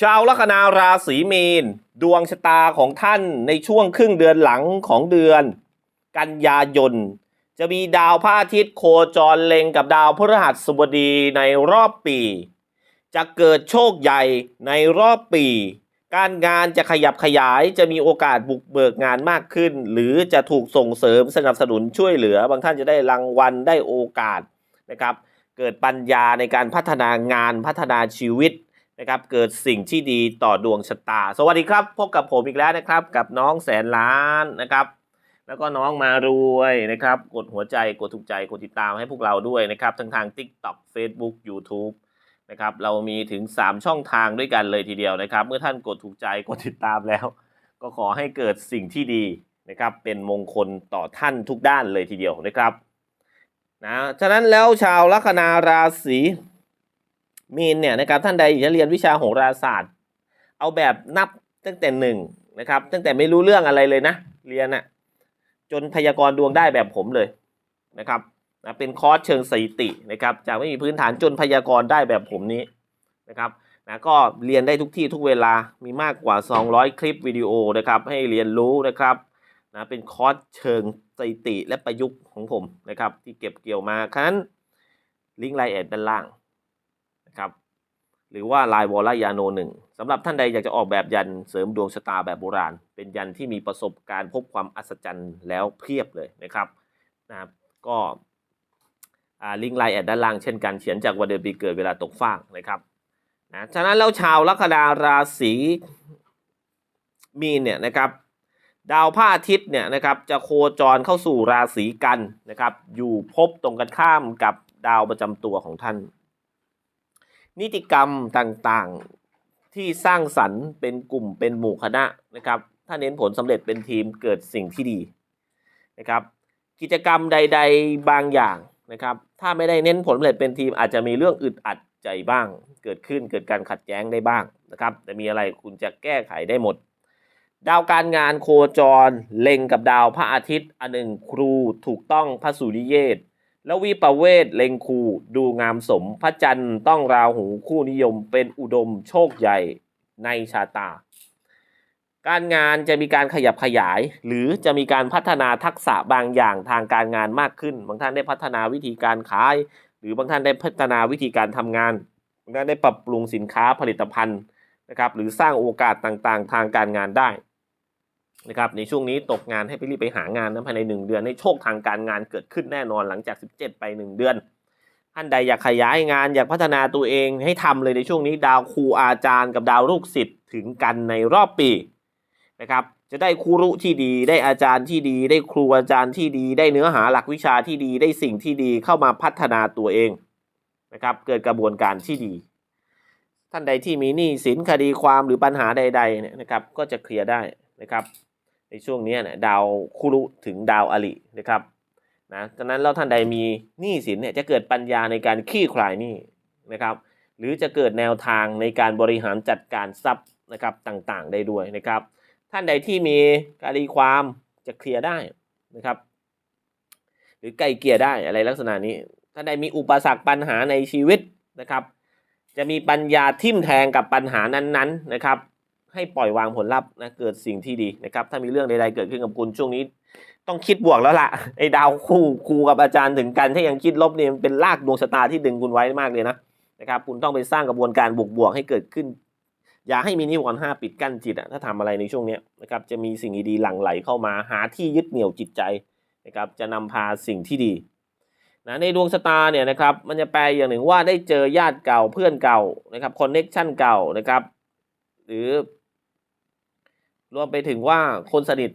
ชาวลัคนาราศีมีน ดวงชะตาของท่านในช่วงครึ่งเดือนหลังของเดือน กันยายน จะมีดาวพระอาทิตย์โคจรเล็งกับดาวพฤหัสบดีในรอบปี จะเกิดโชคใหญ่ในรอบปี การงานจะขยับขยายจะมีโอกาสบุกเบิกงานมากขึ้น หรือจะถูกส่งเสริมสนับสนุนช่วยเหลือ บางท่านจะได้รางวัลได้โอกาสนะครับ เกิดปัญญาในการพัฒนางานพัฒนาชีวิต นะครับเกิดสิ่งที่ดีต่อดวงชะตา สวัสดีครับ พบกับผมอีกแล้วนะครับ กับน้องแสนล้านนะครับ แล้วก็น้องมารวยนะครับ กดหัวใจกดถูกใจกดติดตามให้พวกเราด้วยนะครับทั้งทาง TikTok Facebook YouTube นะครับเรามีถึง 3 ช่องทางด้วยกันเลยทีเดียวนะครับ เมื่อท่านกดถูกใจกดติดตามแล้ว ก็ขอให้เกิดสิ่งที่ดีนะครับเป็นมงคลต่อท่านทุกด้านเลยทีเดียวนะครับนะฉะนั้นแล้วชาวลัคนาราศี มีนเนี่ยนะครับท่านใดอยากจะเรียนวิชาโหราศาสตร์ เอาแบบนับตั้งแต่หนึ่งนะครับ ตั้งแต่ไม่รู้เรื่องอะไรเลยนะ เรียนอะจนพยากรณ์ดวงได้แบบผมเลยนะครับนะเป็นคอร์สเชิงสถิตินะครับจากไม่มีพื้นฐานจนพยากรณ์ได้แบบผมนี้นะครับนะก็เรียนได้ทุกที่ทุกเวลามีมากกว่า 200 คลิปวิดีโอนะครับ ให้เรียนรู้นะครับนะเป็นคอร์สเชิงสถิติและประยุกต์ของผมนะครับ ที่เก็บเกี่ยวมาครั้นลิงก์ไลน์แอดด้านล่าง นะครับหรือว่าลายวอลยาโนหนึ่งสำหรับท่านใดอยากจะออกแบบยันเสริมดวงชะตาแบบโบราณ เป็นยันที่มีประสบการณ์พบความอัศจรรย์แล้วเพียบเลยนะครับนะครับก็อ่าลิงก์ไลน์แอดด้านล่างเช่นกันเขียนจากวันเดือนปีเกิดเวลาตกฟากนะครับนะฉะนั้นแล้วชาวลัคนาราศีมีนเนี่ยนะครับดาวพระอาทิตย์เนี่ยนะครับจะโคจรเข้าสู่ราศีกันนะครับอยู่ภพตรงกันข้ามกับดาวประจำตัวของท่าน นิติกรรมต่างๆที่สร้างสรรค์เป็นกลุ่มเป็นหมู่คณะนะครับ ถ้าเน้นผลสำเร็จเป็นทีมเกิดสิ่งที่ดีนะครับ กิจกรรมใด ๆ บางอย่างนะครับ ถ้าไม่ได้เน้นผลสำเร็จเป็นทีมอาจจะมีเรื่องอึดอัดใจบ้าง เกิดขึ้นเกิดการขัดแย้งได้บ้างนะครับแต่มีอะไรคุณจะแก้ไขได้หมด ดาวการงานโคจร เล็งกับดาวพระอาทิตย์ อันหนึ่งครูถูกต้องพระสุริเยศ แล้ววิปเวศเล็งคูดูงามสมพระจันทร์ต้องราหูคู่นิยมเป็นอุดมโชคใหญ่ในชาตา การงานจะมีการขยับขยาย หรือจะมีการพัฒนาทักษะบางอย่างทางการงานมากขึ้น บางท่านได้พัฒนาวิธีการขาย หรือบางท่านได้พัฒนาวิธีการทำงานบางท่านได้ปรับปรุงสินค้าผลิตภัณฑ์นะครับหรือสร้างโอกาสต่างๆ ทางการงานได้ นะครับในช่วงนี้ตกงานให้ไปรีบไปหางานนะภายใน 1 เดือนให้โชคทางการงานเกิดขึ้นแน่นอนหลังจาก 17 ไป 1 เดือนท่านใดอยากขยายงานอยากพัฒนาตัวเองให้ทำเลยในช่วงนี้ดาวครูอาจารย์กับดาวลูกศิษย์ถึงกันในรอบปีนะครับจะได้ครูรุที่ดี ได้อาจารย์ที่ดี ได้ครูอาจารย์ที่ดี ได้เนื้อหาหลักวิชาที่ดี ได้สิ่งที่ดีเข้ามาพัฒนาตัวเองนะครับเกิดกระบวนการที่ดี ท่านใดที่มีหนี้สินคดีความหรือปัญหาใดๆเนี่ยนะครับก็จะเคลียร์ได้นะครับ ในช่วงนี้เนี่ยดาวคุรุถึงดาวอลินะครับนะฉะนั้นแล้วท่านใดมีหนี้สินเนี่ยจะเกิดปัญญาในการคลี่คลายหนี้นะครับ หรือจะเกิดแนวทางในการบริหารจัดการทรัพย์นะครับต่างๆ ได้ด้วยนะครับ ท่านใดที่มีคดีความจะเคลียร์ได้นะครับ หรือไกลเกลี่ยได้อะไรลักษณะนี้ ท่านใดมีอุปสรรคปัญหาในชีวิตนะครับ จะมีปัญญาทิ่มแทงกับปัญหานั้นๆนะครับ ให้ปล่อยวางผลลัพธ์นะเกิดสิ่งที่ดีนะครับ ถ้ามีเรื่องใดๆเกิดขึ้นกับคุณช่วงนี้ ต้องคิดบวกแล้วล่ะไอ้ดาวคู่ครูกับอาจารย์ถึงกัน ถ้ายังคิดลบเนี่ยเป็นลากดวงชะตาที่ดึงคุณไว้มากเลยนะนะครับ คุณต้องไปสร้างกระบวนการบวกบวกๆให้เกิดขึ้น อย่าให้มีนิวรณ์ห้าปิดกั้นจิตอะถ้าทำอะไรในช่วงนี้นะครับจะมีสิ่งดีๆหลั่งไหลเข้ามาหาที่ยึดเหนี่ยวจิตใจนะครับจะนำพาสิ่งที่ดีนะในดวงชะตาเนี่ยนะครับมันจะแปลอย่างหนึ่งว่าได้เจอญาติเก่าเพื่อนเก่านะครับคอนเน็กชันเก่านะครับหรือ รวมไปถึงว่าคนสนิท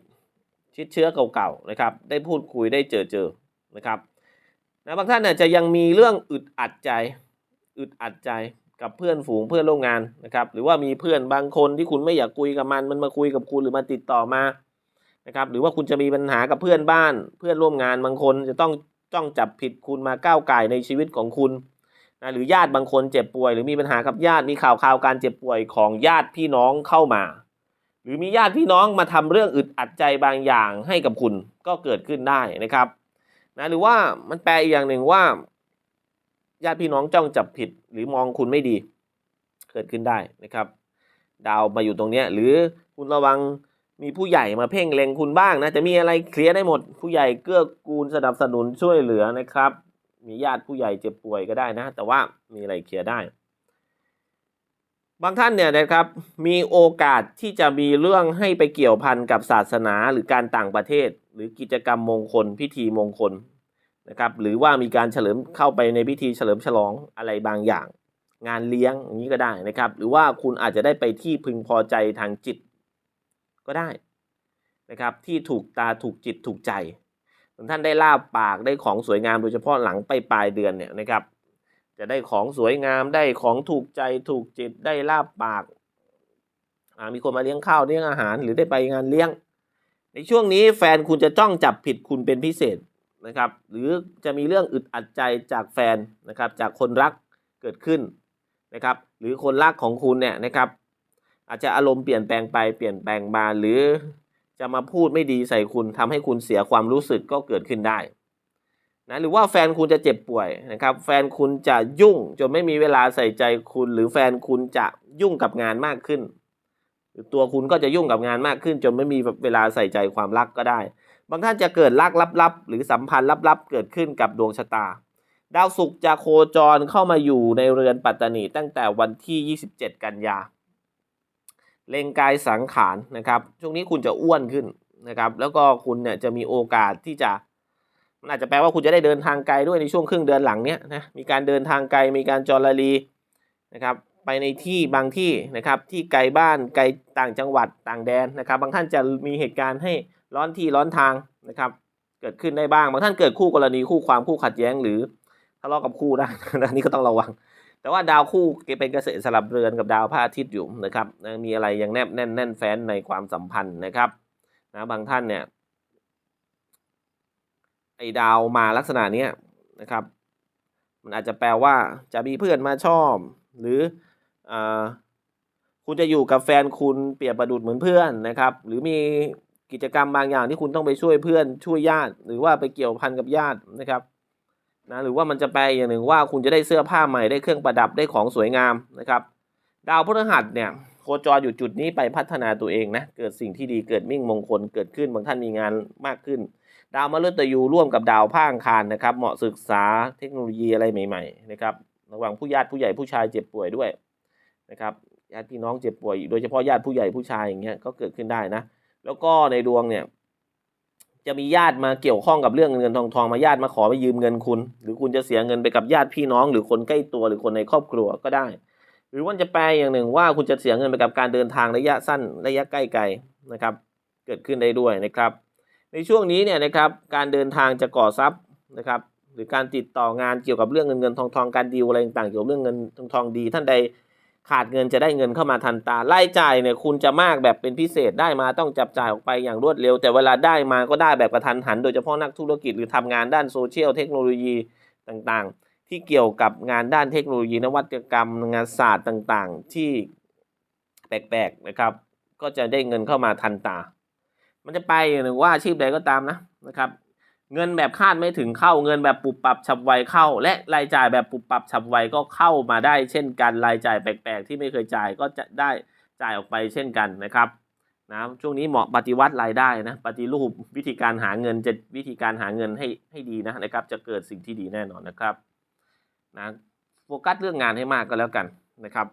ชิดเชื้อเก่าๆนะครับ ได้พูดคุยได้เจอเจอนะครับนะบางท่านเนี่ยจะยังมีเรื่องอึดอัดใจ อึดอัดใจกับเพื่อนฝูงเพื่อนร่วมงานนะครับ หรือว่ามีเพื่อนบางคนที่คุณไม่อยากคุยกับมัน มันมาคุยกับคุณหรือมาติดต่อมานะครับ หรือว่าคุณจะมีปัญหากับเพื่อนบ้าน เพื่อนร่วมงานบางคนจะต้องจ้องจับผิดคุณมาก้าวไก่ในชีวิตของคุณนะหรือญาติบางคนเจ็บป่วย หรือมีปัญหากับญาติมีข่าวข่าวการเจ็บป่วยของญาติพี่น้องเข้ามา รือมีญาติพี่น้องมาทำเรื่องอึดอัดใจบางอย่างให้กับคุณก็เกิดขึ้นได้นะครับนะหรือว่ามันแปลอีกอย่างหนึ่งว่า ญาติพี่น้องจ้องจับผิด หรือมองคุณไม่ดี เกิดขึ้นได้นะครับ ดาวมาอยู่ตรงเนี้ยหรือคุณระวังมีผู้ใหญ่มาเพ่งเล็งคุณบ้างนะจะมีอะไรเคลียร์ได้หมด ผู้ใหญ่เกื้อกูลสนับสนุนช่วยเหลือนะครับ มีญาติผู้ใหญ่เจ็บป่วยก็ได้นะ แต่ว่ามีอะไรเคลียร์ได้ บางท่านเนี่ยนะครับมีโอกาสที่จะมีเรื่องให้ไปเกี่ยวพันกับศาสนาหรือการต่างประเทศ หรือกิจกรรมมงคล พิธีมงคลนะครับหรือว่ามีการเฉลิมเข้าไปในพิธีเฉลิมฉลองอะไรบางอย่าง งานเลี้ยงอย่างนี้ก็ได้นะครับ หรือว่าคุณอาจจะได้ไปที่พึงพอใจทางจิตก็ได้นะครับที่ถูกตาถูกจิตถูกใจบางท่านได้ลาบปากได้ของสวยงามโดยเฉพาะหลังไปปลายเดือนเนี่ยนะครับ จะได้ของสวยงามได้ของถูกใจถูกจิตได้ลาบปากมีคนมาเลี้ยงข้าวเลี้ยงอาหาร หรือได้ไปงานเลี้ยง ในช่วงนี้แฟนคุณจะจ้องจับผิดคุณเป็นพิเศษนะครับ หรือจะมีเรื่องอึดอัดใจจากแฟนนะครับ จากคนรักเกิดขึ้นนะครับ หรือคนรักของคุณเนี่ยนะครับ อาจจะอารมณ์เปลี่ยนแปลงไปเปลี่ยนแปลงมาหรือจะมาพูดไม่ดีใส่คุณทำให้คุณเสียความรู้สึกก็เกิดขึ้นได้ นะหรือว่าแฟนคุณจะเจ็บป่วยนะครับ แฟนคุณจะยุ่งจนไม่มีเวลาใส่ใจคุณ หรือแฟนคุณจะยุ่งกับงานมากขึ้นหรือตัวคุณก็จะยุ่งกับงานมากขึ้น จนไม่มีเวลาใส่ใจความรักก็ได้ บางท่านจะเกิดรักลับๆหรือสัมพันธ์ลับๆ เกิดขึ้นกับดวงชะตา ดาวศุกร์จะโคจรเข้ามาอยู่ในเรือนปัตตานีตั้งแต่วันที่ 27 กันยาเล็งกายสังขารนะครับช่วงนี้คุณจะอ้วนขึ้นนะครับ แล้วก็คุณเนี่ยจะมีโอกาสที่จะ มันอาจจะแปลว่าคุณจะได้เดินทางไกลด้วยในช่วงครึ่งเดือนหลังเนี้ยนะมีการเดินทางไกลมีการจอรลีนะครับไปในที่บางที่นะครับที่ไกลบ้านไกลต่างจังหวัดต่างแดนนะครับ บางท่านจะมีเหตุการณ์ให้ร้อนที่ร้อนทางนะครับ เกิดขึ้นได้บ้าง บางท่านเกิดคู่กรณีคู่ความคู่ขัดแย้ง หรือทะเลาะกับคู่ได้อันนี้ก็ต้องระวัง แต่ว่าดาวคู่เป็นเกษตรสลับเรือนกับดาวพระอาทิตย์อยู่นะครับมีอะไรยังแนบแน่นแน่นแฟ้นในความสัมพันธ์นะครับนะบางท่านเนี่ย ไอ้ดาวมาลักษณะเนี้ยนะครับ มันอาจจะแปลว่าจะมีเพื่อนมาชอบ หรืออคุณจะอยู่กับแฟนคุณเปรียบประดุดเหมือนเพื่อนนะครับ หรือมีกิจกรรมบางอย่างที่คุณต้องไปช่วยเพื่อนช่วยญาติ หรือว่าไปเกี่ยวพันกับญาตินะครับนะหรือว่ามันจะแปลอย่างหนึ่งว่าคุณจะได้เสื้อผ้าใหม่ได้เครื่องประดับได้ของสวยงามนะครับ ดาวพฤหัสเนี่ยโคจรอยู่จุดนี้ไปพัฒนาตัวเองนะเกิดสิ่งที่ดีเกิดมิ่งมงคลเกิดขึ้นบางท่านมีงานมากขึ้น ดาวมฤตยูร่วมกับดาวพระอังคารนะครับ เหมาะศึกษาเทคโนโลยีอะไรใหม่ๆนะครับระหว่างผู้ญาติผู้ใหญ่ผู้ชายเจ็บป่วยด้วยนะครับญาติพี่น้องเจ็บป่วยโดยเฉพาะญาติผู้ใหญ่ผู้ชายอย่างเงี้ยก็เกิดขึ้นได้นะ แล้วก็ในดวงเนี่ยจะมีญาติมาเกี่ยวข้องกับเรื่องเงินเงินทองทองมาญาติมาขอไปยืมเงินคุณ หรือคุณจะเสียเงินไปกับญาติพี่น้อง หรือคนใกล้ตัวหรือคนในครอบครัวก็ได้ หรือว่าจะแปลอย่างหนึ่งว่าคุณจะเสียเงินไปกับการเดินทางระยะสั้นระยะใกล้ไกลนะครับ เกิดขึ้นได้ด้วยนะครับ ในช่วงนี้เนี่ยนะครับการเดินทางจะก่อทรัพย์นะครับหรือการติดต่องานเกี่ยวกับเรื่องเงินเงินทองทองการดีลอะไรต่างๆเกี่ยวกับเรื่องเงินทองทองดี ท่านใดขาดเงินจะได้เงินเข้ามาทันตาไล่จ่ายเนี่ยคุณจะมากแบบเป็นพิเศษได้มาต้องจับจ่ายออกไปอย่างรวดเร็ว แต่เวลาได้มาก็ได้แบบกระทันหัน โดยเฉพาะนักธุรกิจหรือทำงานด้านโซเชียลเทคโนโลยีต่างๆ ที่เกี่ยวกับงานด้านเทคโนโลยีนวัตกรรมงานศาสตร์ต่างๆ ที่แปลกๆนะครับ ก็จะได้เงินเข้ามาทันตา มันจะไปหนึ่งว่าอาชีพใดก็ตามนะนะครับเงินแบบคาดไม่ถึงเข้าเงินแบบปุบปรับฉับไวเข้า และรายจ่ายแบบปุบปรับฉับไวก็เข้ามาได้ เช่นกันรายจ่ายแปลกๆ ที่ไม่เคยจ่ายก็จะได้จ่ายออกไปเช่นกันนะครับนะช่วงนี้เหมาะปฏิวัติรายได้นะปฏิรูปวิธีการหาเงินจะวิธีการหาเงินให้ให้ดีนะนะครับ จะเกิดสิ่งที่ดีแน่นอนนะครับนะโฟกัสเรื่องงานให้มากก็แล้วกันนะครับ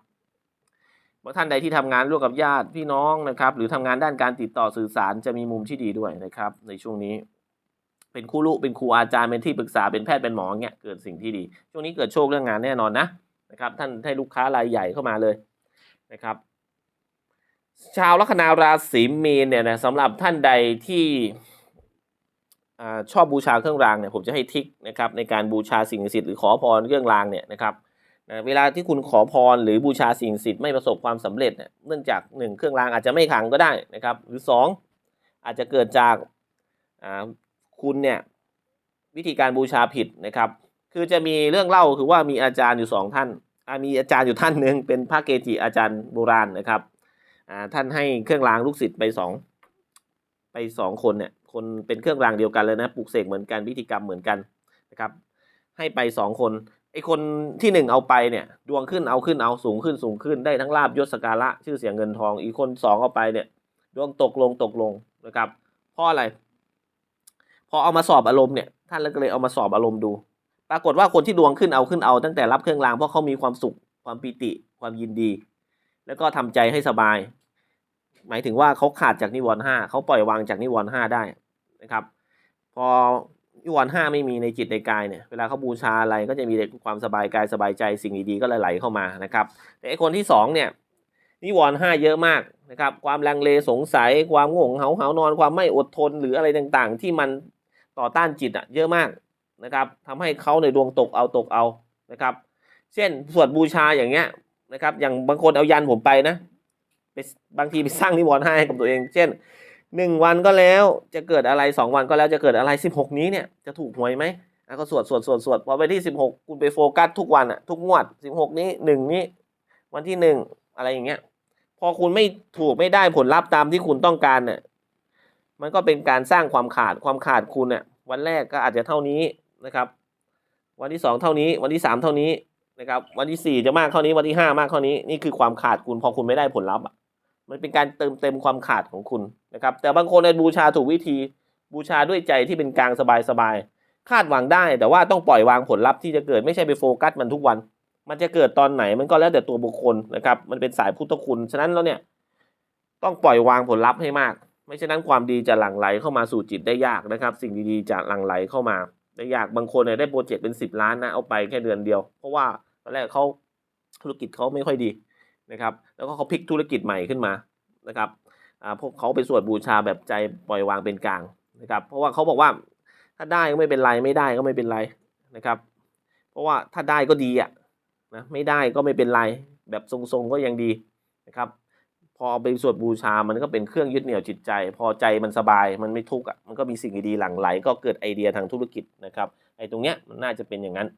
ท่านใดที่ทำงานร่วมกับญาติพี่น้องนะครับ หรือทำงานด้านการติดต่อสื่อสารจะมีมุมที่ดีด้วยนะครับ ในช่วงนี้ เป็นครูลูกเป็นครูอาจารย์เป็นที่ปรึกษาเป็นแพทย์เป็นหมอเงี้ยเกิดสิ่งที่ดี ช่วงนี้เกิดโชคเรื่องงานแน่นอนนะนะครับ ท่านให้ลูกค้ารายใหญ่เข้ามาเลยนะครับ ชาวลัคนาราศีมีนเนี่ยนะสำหรับท่านใดที่ชอบบูชาเครื่องรางเนี่ยผมจะให้ทิกนะครับในการบูชาสิ่งศักดิ์สิทธิ์หรือขอพรเครื่องรางเนี่ยนะครับ นะเวลาที่คุณขอพรหรือบูชาสิ่งศักดิ์สิทธิ์ไม่ประสบความสำเร็จเนี่ยเนื่องจากหนึ่งเครื่องรางอาจจะไม่ขังก็ได้นะครับหรือสองอาจจะเกิดจากคุณเนี่ยวิธีการบูชาผิดนะครับ คือจะมีเรื่องเล่าคือว่ามีอาจารย์อยู่สองท่าน มีอาจารย์อยู่ท่านหนึ่งเป็นพระเกจิอาจารย์โบราณนะครับท่านให้เครื่องรางลูกศิษย์ไปสองไปสองคนเนี่ยคนเป็นเครื่องรางเดียวกันเลยนะปลูกเสกเหมือนกันพิธีกรรมเหมือนกันนะครับให้ไปสองคน ไอคนที่หนึ่งเอาไปเนี่ย ดวงขึ้นเอาขึ้นเอาสูงขึ้นสูงขึ้นได้ทั้งลาบยศสการะชื่อเสียงเงินทอง อีกคนสองเอาไปเนี่ย ดวงตกลงตกลงนะครับเพราะอะไร พอเอามาสอบอารมณ์เนี่ย ท่านก็เลยเอามาสอบอารมณ์ดู ปรากฏว่าคนที่ดวงขึ้นเอาขึ้นเอาตั้งแต่รับเครื่องรางเพราะเขามีความสุขความปิติความยินดี แล้วก็ทำใจให้สบาย หมายถึงว่าเขาขาดจากนิวรณ์ห้าเขาปล่อยวางจากนิวรณ์ห้าได้นะครับ พอ นิวรณ์ห้าไม่มีในจิตในกายเนี่ยเวลาเขาบูชาอะไรก็จะมีแต่ความสบายกายสบายใจสิ่งดีๆก็ไหลๆเข้ามานะครับแต่ไอคนที่สองเนี่ยนิวรณ์ห้าเยอะมากนะครับความลังเลสงสัย ความง่วงเหาเหานอนความไม่อดทนหรืออะไรต่างๆ ที่มันต่อต้านจิตอะเยอะมากนะครับทำให้เขาในดวงตกเอาตกเอานะครับ เช่นสวดบูชาอย่างเงี้ยนะครับอย่างบางคนเอายันผมไปนะไปบางทีไปสร้างนิวรณ์ห้าให้กับตัวเอง เช่น หนึ่งวันก็แล้วจะเกิดอะไรสองวันก็แล้วจะเกิดอะไรสิบหกนี้เนี่ยจะถูกหวยไหมอะก็สวดสวดสวดสวดพอไปที่สิบหกคุณไปโฟกัสทุกวันอะทุกงวดสิบหกนี้หนึ่งนี้ วันที่หนึ่งอะไรอย่างเงี้ย พอคุณไม่ถูกไม่ได้ผลลัพธ์ตามที่คุณต้องการเนี่ยมันก็เป็นการสร้างความขาดความขาดคุณเนี่ยวันแรกก็อาจจะเท่านี้นะครับ วันที่สองเท่านี้ วันที่สามเท่านี้นะครับ วันที่สี่จะมากเท่านี้วันที่ห้ามากเท่านี้นี่คือความขาดคุณพอคุณไม่ได้ผลลัพธ์อะ มันเป็นการเติมเต็มความขาดของคุณนะครับ แต่บางคนในบูชาถูกวิธีบูชาด้วยใจที่เป็นกลางสบายๆคาดหวังได้ แต่ว่าต้องปล่อยวางผลลัพธ์ที่จะเกิดไม่ใช่ไปโฟกัสมันทุกวัน มันจะเกิดตอนไหนมันก็แล้วแต่ตัวบุคคลนะครับ มันเป็นสายพุทธคุณ ฉะนั้นแล้วเนี่ยต้องปล่อยวางผลลัพธ์ให้มาก ไม่ฉะนั้นความดีจะหลั่งไหลเข้ามาสู่จิตได้ยากนะครับ สิ่งดีๆจะหลั่งไหลเข้ามาได้ยากบางคนเนี่ยได้โปรเจกต์เป็นสิบล้านนะเอาไปแค่เดือนเดียว เพราะว่าตอนแรกเขาธุรกิจเขาไม่ค่อยดี นะครับ แล้วก็เขาพลิกธุรกิจใหม่ขึ้นมานะครับอ่าพวกเขาไปสวดบูชาแบบใจปล่อยวางเป็นกลางนะครับ เพราะว่าเขาบอกว่าถ้าได้ก็ไม่เป็นไรไม่ได้ก็ไม่เป็นไรนะครับ เพราะว่าถ้าได้ก็ดีอะนะไม่ได้ก็ไม่เป็นไรแบบทรงๆก็ยังดีนะครับ พอไปสวดบูชามันก็เป็นเครื่องยึดเหนี่ยวจิตใจ พอใจมันสบายมันไม่ทุกข์อะมันก็มีสิ่งดีๆหลั่งไหล ก็เกิดไอเดียทางธุรกิจนะครับไอ้ตรงเนี้ยมันน่าจะเป็นอย่างนั้น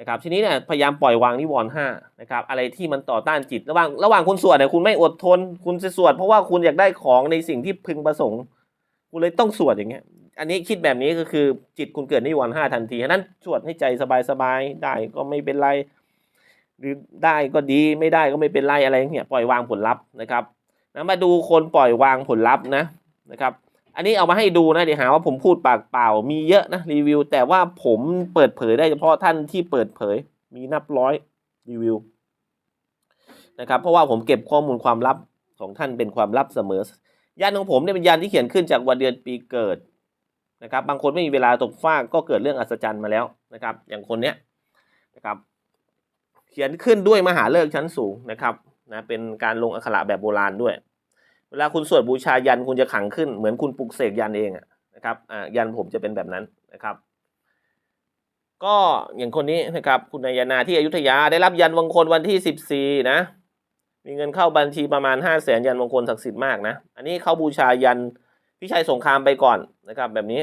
นะครับทีนี้เนี่ยพยายามปล่อยวางนิวรณ์ห้านะครับอะไรที่มันต่อต้านจิตระหว่างระหว่างคุณสวดเนี่ยคุณไม่อดทน คุณจะสวดเพราะว่าคุณอยากได้ของในสิ่งที่พึงประสงค์ คุณเลยต้องสวดอย่างเงี้ยอันนี้คิดแบบนี้ก็คือจิตคุณเกิดนิวรณ์ห้าทันทีฉะนั้นสวดให้ใจสบายๆได้ก็ไม่เป็นไรหรือได้ก็ดีไม่ได้ก็ไม่เป็นไรอะไรเงี้ยปล่อยวางผลลัพธ์นะครับนะมาดูคนปล่อยวางผลลัพธ์นะนะครับ อันนี้เอามาให้ดูนะเดี๋ยวหาว่าผมพูดปากเปล่า มีเยอะนะรีวิว แต่ว่าผมเปิดเผยได้เฉพาะท่านที่เปิดเผย มีนับร้อยรีวิวนะครับเพราะว่าผมเก็บข้อมูลความลับของท่านเป็นความลับเสมอ ยันของผมเนี่ยเป็นยันที่เขียนขึ้นจากวันเดือนปีเกิดนะครับบางคนไม่มีเวลาตกฟากก็เกิดเรื่องอัศจรรย์มาแล้วนะครับ อย่างคนเนี้ยนะครับ เขียนขึ้นด้วยมหาเลิกชั้นสูงนะครับนะเป็นการลงอักขระแบบโบราณด้วย เวลาคุณสวดบูชายันคุณจะขังขึ้น เหมือนคุณปลุกเสกยันเองอะนะครับอ่ายันผมจะเป็นแบบนั้นนะครับ ก็อย่างคนนี้นะครับคุณนายนาที่อยุธยาได้รับยันมงคลวันที่สิบสี่นะ มีเงินเข้าบัญชีประมาณห้าแสนยันมงคลศักดิ์สิทธิ์มากนะ อันนี้เขาบูชายันพิชัยสงครามไปก่อนนะครับ แบบนี้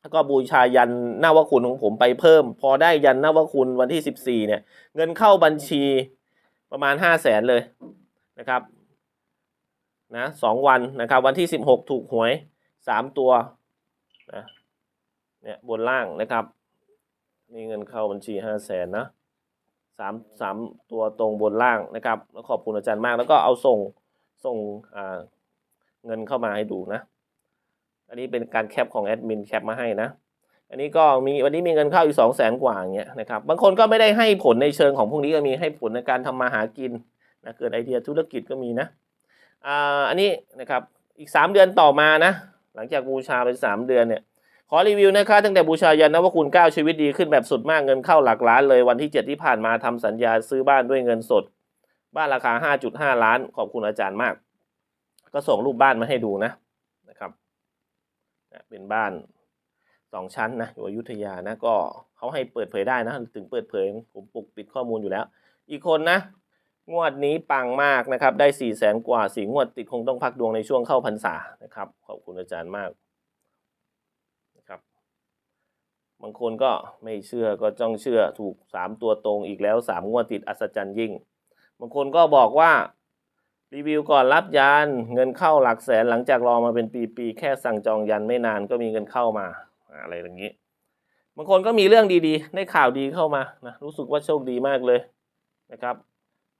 แล้วก็บูชายันนาวคุณของผมไปเพิ่ม พอได้ยันนาวคุณวันที่สิบสี่เนี่ย เงินเข้าบัญชีประมาณห้าแสนเลยนะครับ นะสองวันนะครับ วันที่สิบหกถูกหวยสามตัวนะเนี่ยบนล่างนะครับ มีเงินเข้าบัญชีห้าแสนนะสามสามตัวตรงบนล่างนะครับแล้วขอบคุณอาจารย์มาก แล้วก็เอาส่งส่งเงินเข้ามาให้ดูนะ อันนี้เป็นการแคปของแอดมินแคปมาให้นะ อันนี้ก็มีวันนี้มีเงินเข้าอยู่สองแสนกว่าอย่างเงี้ยนะครับ บางคนก็ไม่ได้ให้ผลในเชิงของพวกนี้ก็มีให้ผลในการทำมาหากินนะเกิดไอเดียธุรกิจก็มีนะ อันนี้นะครับอีก 3 เดือนต่อมานะ หลังจากบูชาไป 3 เดือนเนี่ยขอรีวิวนะคะตั้งแต่บูชายันนวคุณ9ชีวิตดีขึ้นแบบสุดมากเงินเข้าหลักล้านเลยวันที่ 7 ที่ผ่านมาทำสัญญาซื้อบ้านด้วยเงินสด บ้านราคา 5.5 ล้าน ขอบคุณอาจารย์มาก ก็ส่งรูปบ้านมาให้ดูนะนะครับเป็นบ้านสองชั้นนะอยู่อยุธยานะก็เขาให้เปิดเผยได้นะ ถึงเปิดเผยผมปกปิดข้อมูลอยู่แล้ว อีกคนนะ งวดนี้ปังมากนะครับ ได้สี่แสนกว่าสี่งวดติดคงต้องพักดวงในช่วงเข้าพรรษานะครับ ขอบคุณอาจารย์มากนะครับ บางคนก็ไม่เชื่อก็จ้องเชื่อถูกสามตัวตรงอีกแล้วสามงวดติดอัศจรรย์ยิ่ง บางคนก็บอกว่ารีวิวก่อนรับยันเงินเข้าหลักแสนหลังจากรอมาเป็นปีๆแค่สั่งจองยันไม่นานก็มีเงินเข้ามาอะไรอย่างนี้ บางคนก็มีเรื่องดีๆ ได้ข่าวดีเข้ามานะรู้สึกว่าโชคดีมากเลยนะครับ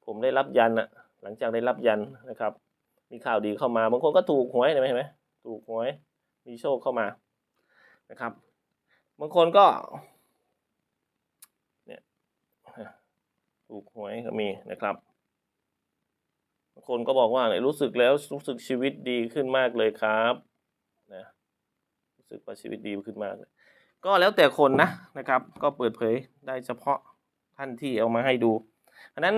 ผมได้รับยันอะหลังจากได้รับยันนะครับ มีข่าวดีเข้ามาบางคนก็ถูกหวยเห็นไหมถูกหวย มีโชคเข้ามานะครับ บางคนก็เนี่ยถูกหวยก็มีนะครับ บางคนก็บอกว่าเนี่ยรู้สึกแล้วรู้สึกชีวิตดีขึ้นมากเลยครับนะรู้สึกว่าชีวิตดีขึ้นมากเลย ก็แล้วแต่คนนะนะครับ ก็เปิดเผยได้เฉพาะท่านที่เอามาให้ดูอันนั้น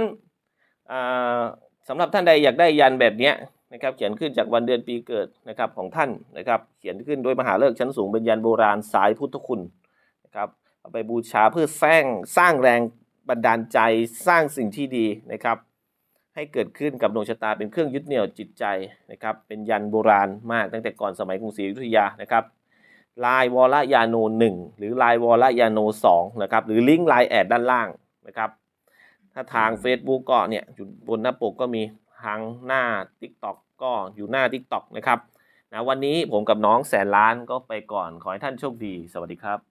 สำหรับท่านใดอยากได้ยันแบบนี้นะครับเขียนขึ้นจากวันเดือนปีเกิดนะครับของท่านนะครับเขียนขึ้นโดยมหาเลิกชั้นสูงเป็นยันโบราณสายพุทธคุณนะครับเอาไปบูชาเพื่อสร้างสร้างแรงบันดาลใจสร้างสิ่งที่ดีนะครับ ให้เกิดขึ้นกับดวงชะตาเป็นเครื่องยึดเหนี่ยวจิตใจนะครับเป็นยันโบราณมากตั้งแต่ก่อนสมัยกรุงศรีอยุธยานะครับลายวอลยาโนหนึ่งหรือลายวอลยาโนสองนะครับหรือลิงก์ไลน์แอดด้านล่างนะครับ ถ้าทาง Facebook ก็เนี่ยอยู่บนหน้าปกก็มีทางหน้า TikTok ก็อยู่หน้า TikTok นะครับนะวันนี้ผมกับน้องแสนล้านก็ไปก่อนขอให้ท่านโชคดี สวัสดีครับ